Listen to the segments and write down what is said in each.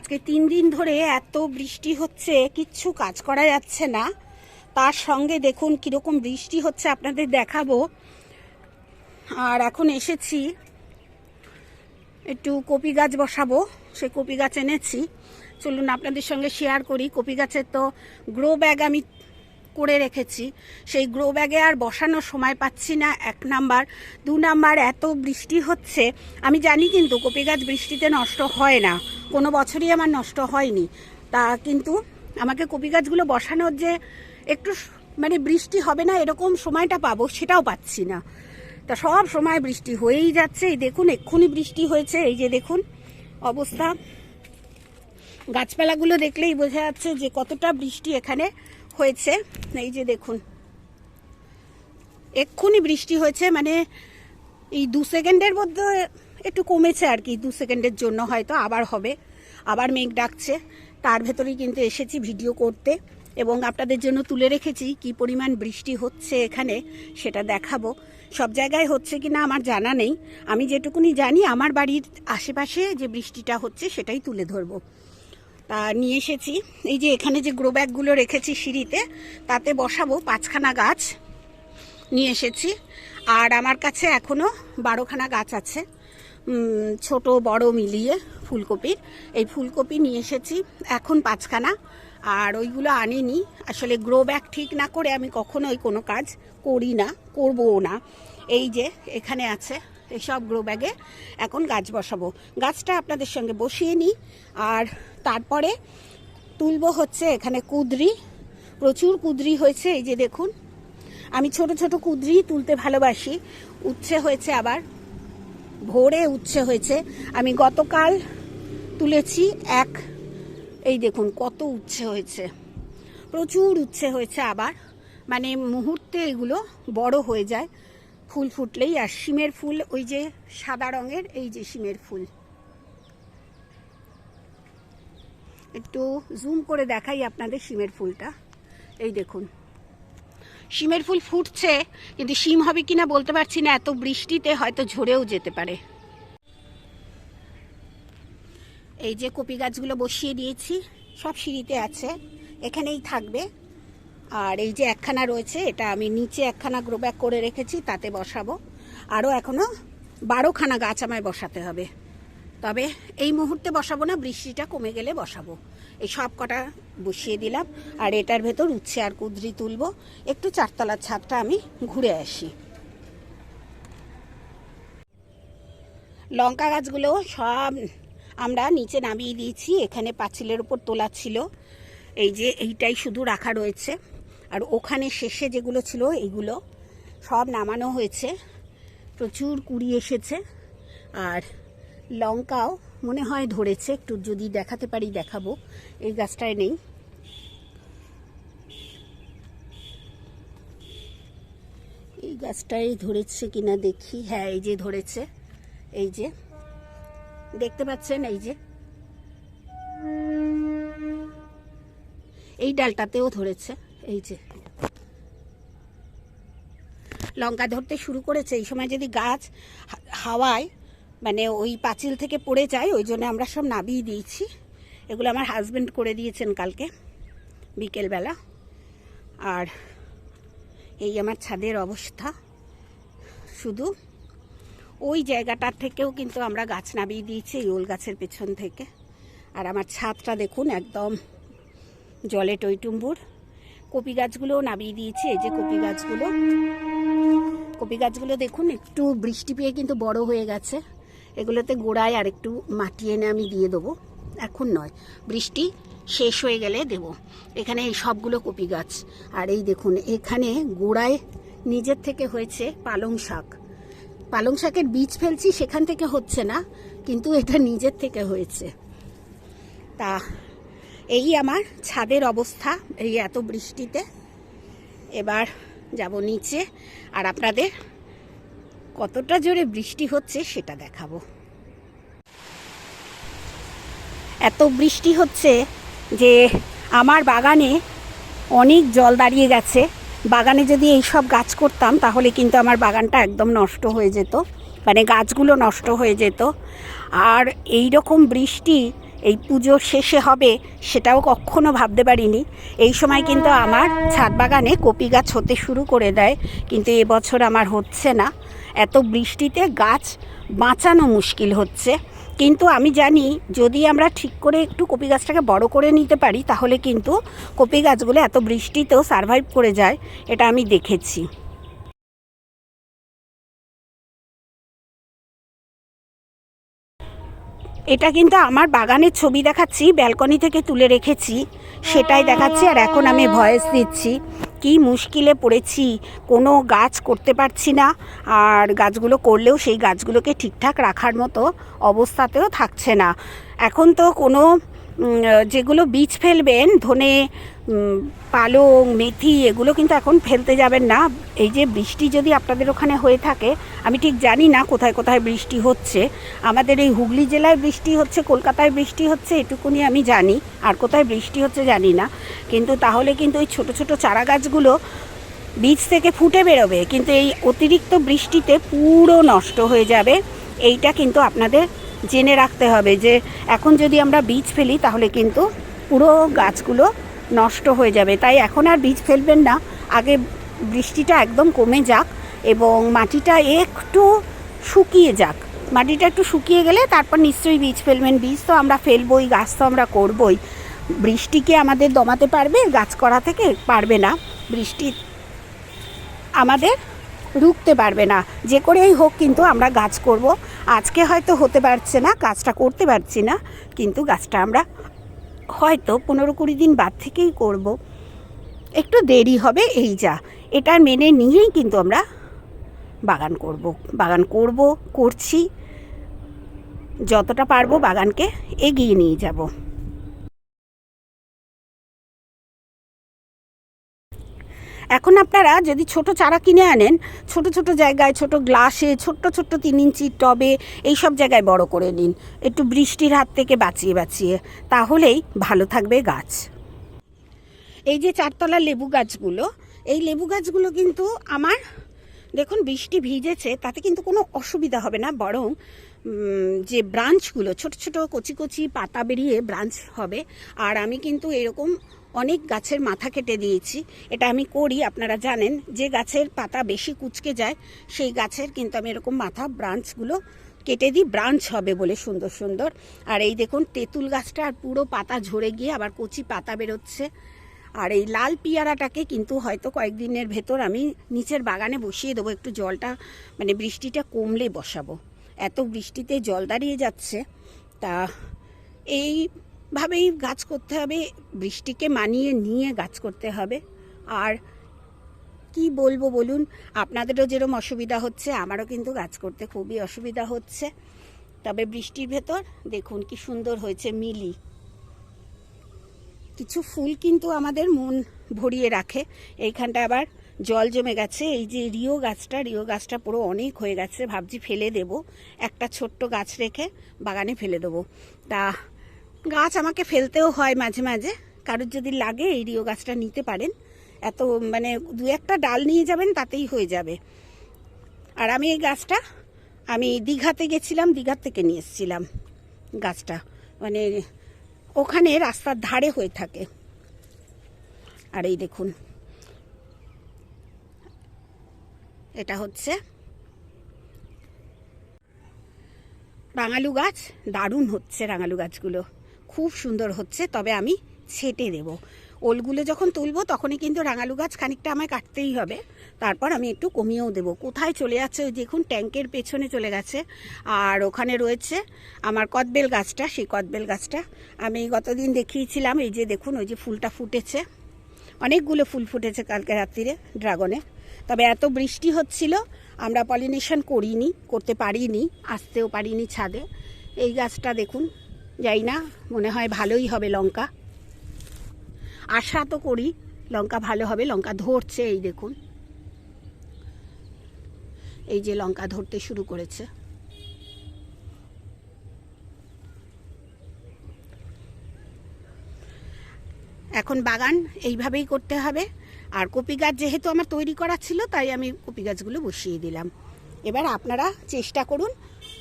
আজকে তিন দিন ধরে এত বৃষ্টি হচ্ছে, কিচ্ছু কাজ করা যাচ্ছে না। তার সঙ্গে দেখুন কীরকম বৃষ্টি হচ্ছে, আপনাদের দেখাবো। আর এখন এসেছি, একটু কপি গাছ বসাবো, সে কপি গাছ এনেছি। চলুন আপনাদের সঙ্গে শেয়ার করি, কপি গাছের তো গ্রো ব্যাগ আমি করে রেখেছি। সেই গ্রো ব্যাগে আর বসানোর সময় পাচ্ছি না। এক নাম্বার। দু নাম্বার, এত বৃষ্টি হচ্ছে। আমি জানি কিন্তু কপি গাছ বৃষ্টিতে নষ্ট হয় না। কোনো বছরই আমার নষ্ট হয়নি। তা কিন্তু আমাকে কপি গাছগুলো বসানোর যে একটু মানে বৃষ্টি হবে না, এরকম সময়টা পাবো সেটাও পাচ্ছি না। তা সব সময় বৃষ্টি হয়েই যাচ্ছে। এই দেখুন, এক্ষুনি বৃষ্টি হয়েছে। এই যে দেখুন অবস্থা। গাছপালাগুলো দেখলেই বোঝা যাচ্ছে যে কতটা বৃষ্টি এখানে হয়েছে। এই যে দেখুন। এক্ষুনি বৃষ্টি হয়েছে মানে এই দু সেকেন্ডের মধ্যে একটু কমেছে আর কি, দু সেকেন্ডের জন্য হয়তো আবার হবে। আবার মেঘ ডাকছে। তার ভেতরেই কিন্তু এসেছি ভিডিও করতে। এবং আপনাদের জন্য তুলে রেখেছি কি পরিমাণ বৃষ্টি হচ্ছে এখানে, সেটা দেখাবো। সব জায়গায় হচ্ছে কি না আমার জানা নেই। আমি যেটুকুনি জানি, আমার বাড়ির আশেপাশে যে বৃষ্টিটা হচ্ছে, সেটাই তুলে ধরবো। তা নিয়ে এসেছি। এই যে এখানে যে গ্রো ব্যাগগুলো রেখেছি সিঁড়িতে, তাতে বসাবো পাঁচখানা গাছ নিয়ে এসেছি। আর আমার কাছে এখনও বারোখানা গাছ আছে। ছোট, বড় মিলিয়ে ফুলকপির এই ফুলকপি নিয়ে এসেছি, এখন পাঁচখানা। আর ওইগুলো আনিনি। আসলে গ্রো ব্যাগ ঠিক না করে আমি কখনোই কোনো কাজ করি না, করবও না। এই যে এখানে আছে এইসব গ্রো ব্যাগে এখন গাছ বসাবো। গাছটা আপনাদের সঙ্গে বসিয়ে নিই। আর তারপরে তুলব হচ্ছে এখানে কুদরি। প্রচুর কুদরি হয়েছে এই যে দেখুন। আমি ছোট ছোট কুদরি তুলতে ভালোবাসি। উচ্ছে হয়েছে আবার। ভোরে উচ্ছে হয়েছে। আমি গতকাল তুলেছি এক। এই দেখুন কত উচ্ছে হয়েছে। প্রচুর উচ্ছে হয়েছে আবার। মানে মুহূর্তে এগুলো বড় হয়ে যায়। ফুল ফুটলেই, আর শিমের ফুল ওই যে সাদা রঙের, এই যে শিমের ফুল। একটু জুম করে দেখাই আপনাদের শিমের ফুলটা। এই দেখুন। শিমের ফুল ফুটছে, কিন্তু শিম হবে কিনা বলতে পারছি না, এত বৃষ্টিতে হয়তো ঝরেও যেতে পারে। এই যে কপি গাছগুলো বসিয়ে দিয়েছি, সব সিঁড়িতে আছে, এখানেই থাকবে। আর এই যে একখানা রয়েছে, এটা আমি নিচে একখানা গ্রো ব্যাগ করে রেখেছি, তাতে বসাবো। আরও এখনও বারোখানা গাছ আমায় বসাতে হবে। তবে এই মুহূর্তে বসাবো না, বৃষ্টিটা কমে গেলে বসাবো। এই সব কটা বসিয়ে দিলাম, আর এটার ভেতর উচ্ছে আর কুদরি তুলবো। একটু চারতলার ছাদটা আমি ঘুরে আসি। লঙ্কা গাছগুলো সব আমরা নিচে নামিয়ে দিয়েছি, এখানে পাঁচিলের উপর তোলা ছিল। এই যে এইটাই শুধু রাখা রয়েছে। আর ওখানে শেষে যেগুলো ছিল এইগুলো সব নামানো হয়েছে। প্রচুর কুড়ি এসেছে। আর লঙ্কাও মনে হয় ধরেছে, একটু যদি দেখাতে পারি দেখাবো। এই গাছটায় নেই। এই গাছটাই ধরেছে কিনা দেখি। হ্যাঁ এই যে ধরেছে। এই যে। দেখতে পাচ্ছেন? এই যে। এই ডালটাতেও ধরেছে। এই যে। লঙ্কা ধরতে শুরু করেছে। এই সময় যদি গাছ হাওয়ায় মানে ওই পাঁচিল থেকে পড়ে যায়, ওই জন্য আমরা সব নাবিয়ে দিয়েছি। এগুলো আমার হাজব্যান্ড করে দিয়েছেন কালকে, বিকেলবেলা। আর এই আমার ছাদের অবস্থা। শুধু ওই জায়গাটার থেকেও কিন্তু আমরা গাছ নামিয়ে দিয়েছি, এই ওল গাছের পেছন থেকে। আর আমার ছাদটা দেখুন, একদম জলে টইটুম্বুর। কপি গাছগুলোও নামিয়ে দিয়েছি, এই যে কপি গাছগুলো। কপি গাছগুলো দেখুন, একটু বৃষ্টি পেয়ে কিন্তু বড় হয়ে গেছে। এগুলোতে গোড়ায় আর একটু মাটি এনে আমি দিয়ে দেবো। এখন নয়, বৃষ্টি শেষ হয়ে গেলে দেব। এখানে এই সবগুলো কপি গাছ। আর এই দেখুন, এখানে গোড়ায় নিজের থেকে হয়েছে পালং শাক। পালং শাকের বীজ ফেলছি, সেখান থেকে হচ্ছে না, কিন্তু এটা নিজের থেকে হয়েছে। তা এই আমার ছাদের অবস্থা, এই এত বৃষ্টিতে। এবার যাব নিচে, আর আপনাদের কতটা জোরে বৃষ্টি হচ্ছে সেটা দেখাবো। এত বৃষ্টি হচ্ছে যে আমার বাগানে অনেক জল দাঁড়িয়ে গেছে। বাগানে যদি এই সব গাছ করতাম, তাহলে কিন্তু আমার বাগানটা একদম নষ্ট হয়ে যেত। মানে গাছগুলো নষ্ট হয়ে যেত। আর এই রকম বৃষ্টি এই পুজোর শেষে হবে সেটাও কখনো ভাবতে পারিনি। এই সময় কিন্তু আমার ছাদ বাগানে কপি গাছ হতে শুরু করে দেয়, কিন্তু এবছর আমার হচ্ছে না। এত বৃষ্টিতে গাছ বাঁচানো মুশকিল হচ্ছে। কিন্তু আমি জানি যদি আমরা ঠিক করে একটু কপি গাছটাকে বড় করে নিতে পারি, তাহলে কিন্তু কপি গাছগুলো এত বৃষ্টিতেও সারভাইভ করে যায়, এটা আমি দেখেছি। এটা কিন্তু আমার বাগানের ছবি দেখাচ্ছি, ব্যালকনি থেকে তুলে রেখেছি, সেটাই দেখাচ্ছি আর এখন আমি ভয়েস দিচ্ছি। কি মুশকিলে পড়েছি, কোনো গাছ করতে পারছি না আর গাছগুলো করলেও সেই গাছগুলোকে ঠিকঠাক রাখার মতো অবস্থাতেও থাকছে না। এখন তো কোনো যেগুলো বীজ ফেলবেন, ধনে পালং, মেথি, এগুলো কিন্তু এখন ফেলতে যাবেন না। এই যে বৃষ্টি যদি আপনাদের ওখানে হয়ে থাকে, আমি ঠিক জানি না কোথায় কোথায় বৃষ্টি হচ্ছে। আমাদের এই হুগলি জেলায় বৃষ্টি হচ্ছে, কলকাতায় বৃষ্টি হচ্ছে, এটুকুনি আমি জানি। আর কোথায় বৃষ্টি হচ্ছে জানি না। কিন্তু তাহলে কিন্তু ওই ছোটো ছোটো চারা গাছগুলো বীজ থেকে ফুটে বেরোবে। কিন্তু এই অতিরিক্ত বৃষ্টিতে পুরো নষ্ট হয়ে যাবে। এইটা কিন্তু আপনাদের জেনে রাখতে হবে যে এখন যদি আমরা বীজ ফেলি, তাহলে কিন্তু পুরো গাছগুলো নষ্ট হয়ে যাবে। তাই এখন আর বীজ ফেলবেন না। আগে বৃষ্টিটা একদম কমে যাক এবং মাটিটা একটু শুকিয়ে যাক। মাটিটা একটু শুকিয়ে গেলে তারপর নিশ্চয়ই বীজ ফেলবেন। বীজ তো আমরা ফেলবই, গাছ তো আমরা করবই। বৃষ্টিকে আমাদের দমাতে পারবে? গাছ করা থেকে পারবে না। বৃষ্টি আমাদের রুখতে পারবে না। যে করেই হোক কিন্তু আমরা গাছ করব। আজকে হয়তো হতে পারছে না, কাজটা করতে পারছি না, কিন্তু গাছটা আমরা হয়তো পনেরো কুড়ি দিন বাদ থেকেই করব। একটু দেরি হবে এই যা। এটা মেনে নিয়েই কিন্তু আমরা বাগান করব। বাগান করব, করছি। যতটা পারব বাগানকে এগিয়ে নিয়ে যাব। এখন আপনারা যদি ছোট চারা কিনে আনেন, ছোট ছোট জায়গায়, ছোট গ্লাসে, ছোট্ট ছোট্ট তিন ইঞ্চির টবে এই সব জায়গায় বড় করে নিন। একটু বৃষ্টির হাত থেকে বাঁচিয়ে বাঁচিয়ে। তাহলেই ভালো থাকবে গাছ। এই যে চারতলা লেবু গাছগুলো, এই লেবু গাছগুলো কিন্তু আমার, দেখুন বৃষ্টি ভিজেছে, তাতে কিন্তু কোনো অসুবিধা হবে না। বরং যে ব্রাঞ্চগুলো, ছোট ছোট কচি কচি পাতা বেরিয়ে ব্রাঞ্চ হবে। আর আমি কিন্তু এরকম অনেক গাছের মাথা কেটে দিয়েছি। এটা আমি করি, আপনারা জানেন। যে গাছের পাতা বেশি কুচকে যায়, সেই গাছের কিন্তু আমি এরকম মাথা ব্রাঞ্চগুলো কেটে দিই, ব্রাঞ্চ হবে বলে সুন্দর সুন্দর। আর এই দেখুন, তেঁতুল গাছটা আর পুরো পাতা ঝরে গিয়ে আবার কচি পাতা বেরোচ্ছে। আর এই লাল পিয়ারাটাকে কিন্তু হয়তো কয়েকদিনের ভেতর আমি নিচের বাগানে বসিয়ে দেবো, একটু জলটা মানে বৃষ্টিটা কমলে বসাবো। এত বৃষ্টিতে জল দাঁড়িয়ে যাচ্ছে। তা এইভাবেই গাছ করতে হবে, বৃষ্টিকে মানিয়ে নিয়ে গাছ করতে হবে। আর কি বলব বলুন, আপনাদেরও যেরকম অসুবিধা হচ্ছে, আমারও কিন্তু গাছ করতে খুবই অসুবিধা হচ্ছে। তবে বৃষ্টির ভেতর দেখুন কি সুন্দর হয়েছে মিলি। কিছু ফুল কিন্তু আমাদের মন ভরিয়ে রাখে। এইখানটা আবার জল জমে গেছে, এই যে রিও গাছটা রিও গাছটা পুরো অনেক হয়ে গেছে, ভাবছি ফেলে দেব। একটা ছোট্ট গাছ রেখে বাগানে ফেলে দেবো। তা গাছ আমাকে ফেলতেও হয় মাঝে মাঝে। কারোর যদি লাগে এই রিও গাছটা নিতে পারেন। এত মানে দু একটা ডাল নিয়ে যাবেন তাতেই হয়ে যাবে। আর আমি এই গাছটা, আমি দীঘাতে গেছিলাম, দীঘার থেকে নিয়ে এসেছিলাম গাছটা। মানে ওখানে রাস্তার ধারে হয়ে থাকে। আর এই দেখুন। এটা হচ্ছে রাঙালু গাছ। দারুণ হচ্ছে রাঙালু গাছগুলো। খুব সুন্দর হচ্ছে, তবে আমি ছেটে দেব। ওলগুলো যখন তুলবো, তখনই কিন্তু রাঙালু গাছ খানিকটা আমায় কাটতেই হবে। তারপর আমি একটু কমিয়েও দেব। কোথায় চলে যাচ্ছে ওই দেখুন, ট্যাঙ্কের পেছনে চলে গেছে। আর ওখানে রয়েছে আমার কদবেল গাছটা, সেই কদবেল গাছটা। আমি গতদিন দেখিয়েছিলাম, এই যে দেখুন, ওই যে ফুলটা ফুটেছে। অনেকগুলো ফুল ফুটেছে কালকে রাত্রিরে ড্রাগনে। তবে এত বৃষ্টি হচ্ছিল, আমরা পলিনেশন করিনি, করতে পারিনি, আসতেও পারিনি ছাদে। এই গাছটা দেখুন যাই না, মনে হয় ভালোই হবে লঙ্কা। আশা তো করি লঙ্কা ভালো হবে, লঙ্কা ধরছে এই দেখুন। এই যে লঙ্কা ধরতে শুরু করেছে। এখন বাগান এইভাবেই করতে হবে। আর কপি গাছ যেহেতু আমার তৈরি করা ছিল, তাই আমি কপি গাছগুলো বসিয়ে দিলাম। এবার আপনারা চেষ্টা করুন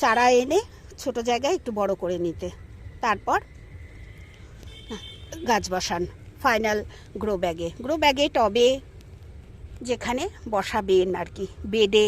চারা এনে ছোট জায়গায় একটু বড় করে নিতে। তারপর গাছ বসান ফাইনাল গ্রো ব্যাগে গ্রো ব্যাগে টবে যেখানে বসাবেন আর কি বেডে